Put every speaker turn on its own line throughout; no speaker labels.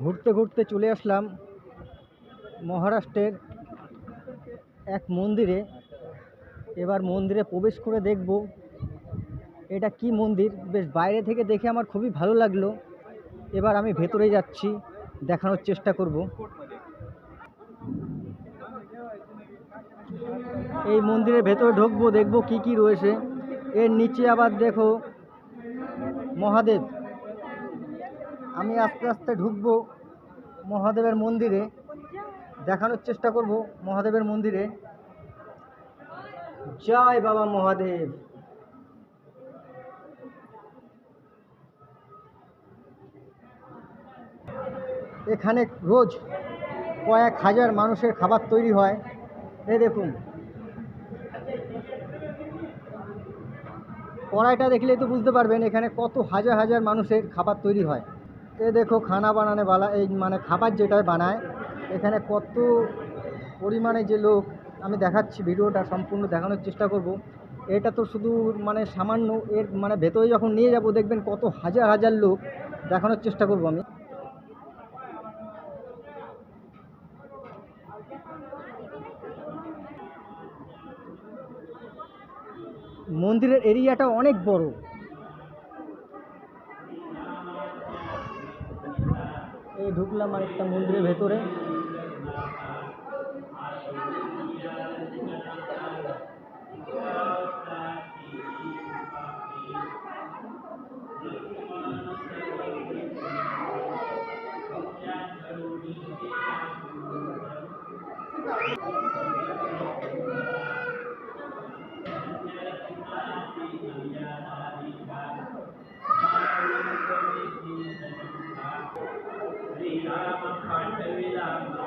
ঘুরতে ঘুরতে চলে আসলাম মহারাষ্ট্রের এক মন্দিরে। এবার মন্দিরে প্রবেশ করে দেখব এটা কি মন্দির। বেশ বাইরে থেকে দেখে আমার খুবই ভালো লাগল। এবার আমি ভেতরে যাচ্ছি, দেখানোর চেষ্টা করব। এই মন্দিরের ভেতরে ঢুকবো, দেখব কি কি রয়েছে। এর নিচে আবার দেখো মহাদেব। আমি আস্তে আস্তে ঢুকবো মহাদেবের মন্দিরে, দেখানোর চেষ্টা করব মহাদেবের মন্দিরে। জয় বাবা মহাদেব। এখানে রোজ কয়েক হাজার মানুষের খাবার তৈরি হয়। এই দেখুন। কড়াইটা দেখলেই তো বুঝতে পারবেন, এখানে কত হাজার হাজার মানুষের খাবার তৈরি হয়। এ দেখো খানা বানানে বালা, এই মানে খাবার যেটা বানায়, এখানে কত পরিমাণে যে লোক, আমি দেখাচ্ছি, ভিডিওটা সম্পূর্ণ দেখানোর চেষ্টা করব। এটা তো শুধু মানে সামান্য, এর মানে ভেতরে যখন নিয়ে যাব, দেখবেন কত হাজার হাজার লোক দেখানোর চেষ্টা করব আমি। মন্দিরের এরিয়াটা অনেক বড়। এই ঢুকলাম আর একটা মন্দিরের ভেতরে। I'm a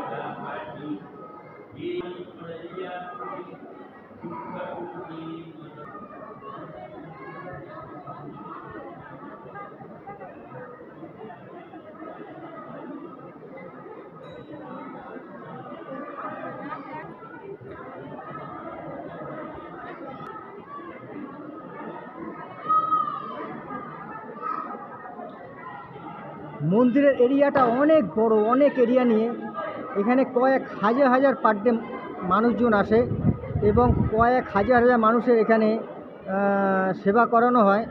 মন্দিরের এরিয়াটা অনেক বড়, অনেক এরিয়া নিয়ে। এখানে কয়েক হাজার হাজার পার ডে মানুষজন আসে এবং কয়েক হাজার হাজার মানুষের এখানে সেবা করানো হয়।